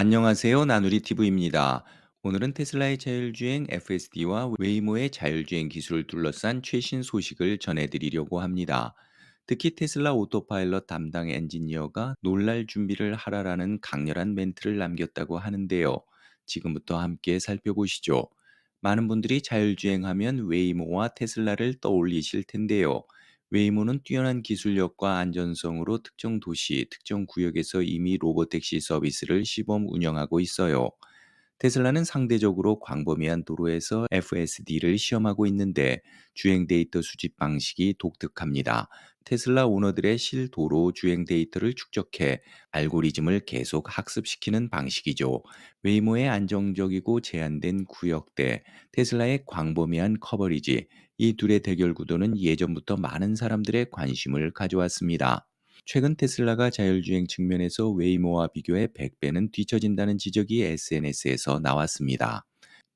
안녕하세요. 나누리 TV입니다. 오늘은 테슬라의 자율주행 FSD와 웨이모의 자율주행 기술을 둘러싼 최신 소식을 전해드리려고 합니다. 특히 테슬라 오토파일럿 담당 엔지니어가 놀랄 준비를 하라라는 강렬한 멘트를 남겼다고 하는데요. 지금부터 함께 살펴보시죠. 많은 분들이 자율주행하면 웨이모와 테슬라를 떠올리실 텐데요. 웨이모는 뛰어난 기술력과 안전성으로 특정 도시, 특정 구역에서 이미 로보택시 서비스를 시범 운영하고 있어요. 테슬라는 상대적으로 광범위한 도로에서 FSD를 시험하고 있는데 주행 데이터 수집 방식이 독특합니다. 테슬라 오너들의 실도로 주행 데이터를 축적해 알고리즘을 계속 학습시키는 방식이죠. 웨이모의 안정적이고 제한된 구역대, 테슬라의 광범위한 커버리지, 이 둘의 대결 구도는 예전부터 많은 사람들의 관심을 가져왔습니다. 최근 테슬라가 자율주행 측면에서 웨이모와 비교해 100배는 뒤처진다는 지적이 SNS에서 나왔습니다.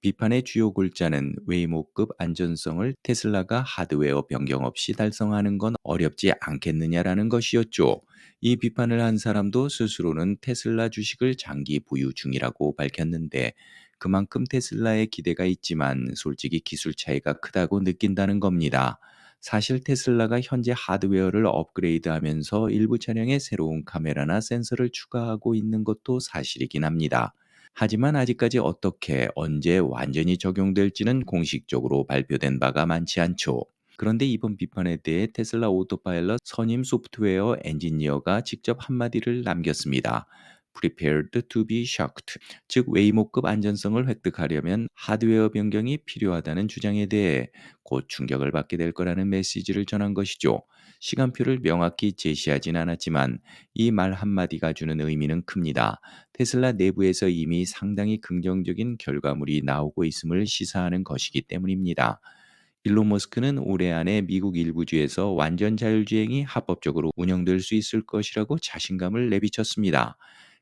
비판의 주요 골자는 웨이모급 안전성을 테슬라가 하드웨어 변경 없이 달성하는 건 어렵지 않겠느냐라는 것이었죠. 이 비판을 한 사람도 스스로는 테슬라 주식을 장기 보유 중이라고 밝혔는데 그만큼 테슬라에 기대가 있지만 솔직히 기술 차이가 크다고 느낀다는 겁니다. 사실 테슬라가 현재 하드웨어를 업그레이드하면서 일부 차량에 새로운 카메라나 센서를 추가하고 있는 것도 사실이긴 합니다. 하지만 아직까지 어떻게 언제 완전히 적용될지는 공식적으로 발표된 바가 많지 않죠. 그런데 이번 비판에 대해 테슬라 오토파일럿 선임 소프트웨어 엔지니어가 직접 한마디를 남겼습니다. Prepared to be shocked. 즉 웨이모급 안전성을 획득하려면 하드웨어 변경이 필요하다는 주장에 대해 곧 충격을 받게 될 거라는 메시지를 전한 것이죠. 시간표를 명확히 제시하진 않았지만 이 말 한마디가 주는 의미는 큽니다. 테슬라 내부에서 이미 상당히 긍정적인 결과물이 나오고 있음을 시사하는 것이기 때문입니다. 일론 머스크는 올해 안에 미국 일부 주에서 완전 자율주행이 합법적으로 운영될 수 있을 것이라고 자신감을 내비쳤습니다.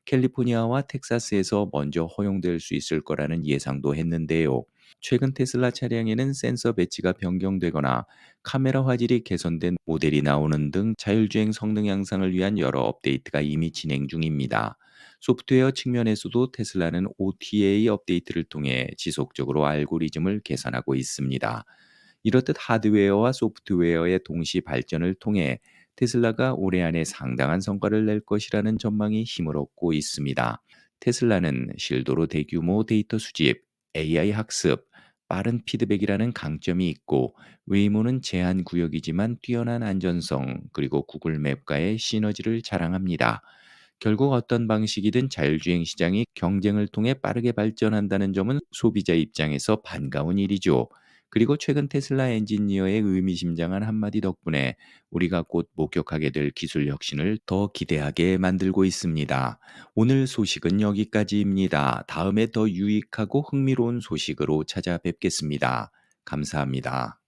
캘리포니아와 텍사스에서 먼저 허용될 수 있을 거라는 예상도 했는데요. 최근 테슬라 차량에는 센서 배치가 변경되거나 카메라 화질이 개선된 모델이 나오는 등 자율주행 성능 향상을 위한 여러 업데이트가 이미 진행 중입니다. 소프트웨어 측면에서도 테슬라는 OTA 업데이트를 통해 지속적으로 알고리즘을 개선하고 있습니다. 이렇듯 하드웨어와 소프트웨어의 동시 발전을 통해 테슬라가 올해 안에 상당한 성과를 낼 것이라는 전망이 힘을 얻고 있습니다. 테슬라는 실도로 대규모 데이터 수집, AI 학습, 빠른 피드백이라는 강점이 있고 웨이모는 제한 구역이지만 뛰어난 안전성 그리고 구글 맵과의 시너지를 자랑합니다. 결국 어떤 방식이든 자율주행 시장이 경쟁을 통해 빠르게 발전한다는 점은 소비자 입장에서 반가운 일이죠. 그리고 최근 테슬라 엔지니어의 의미심장한 한마디 덕분에 우리가 곧 목격하게 될 기술 혁신을 더 기대하게 만들고 있습니다. 오늘 소식은 여기까지입니다. 다음에 더 유익하고 흥미로운 소식으로 찾아뵙겠습니다. 감사합니다.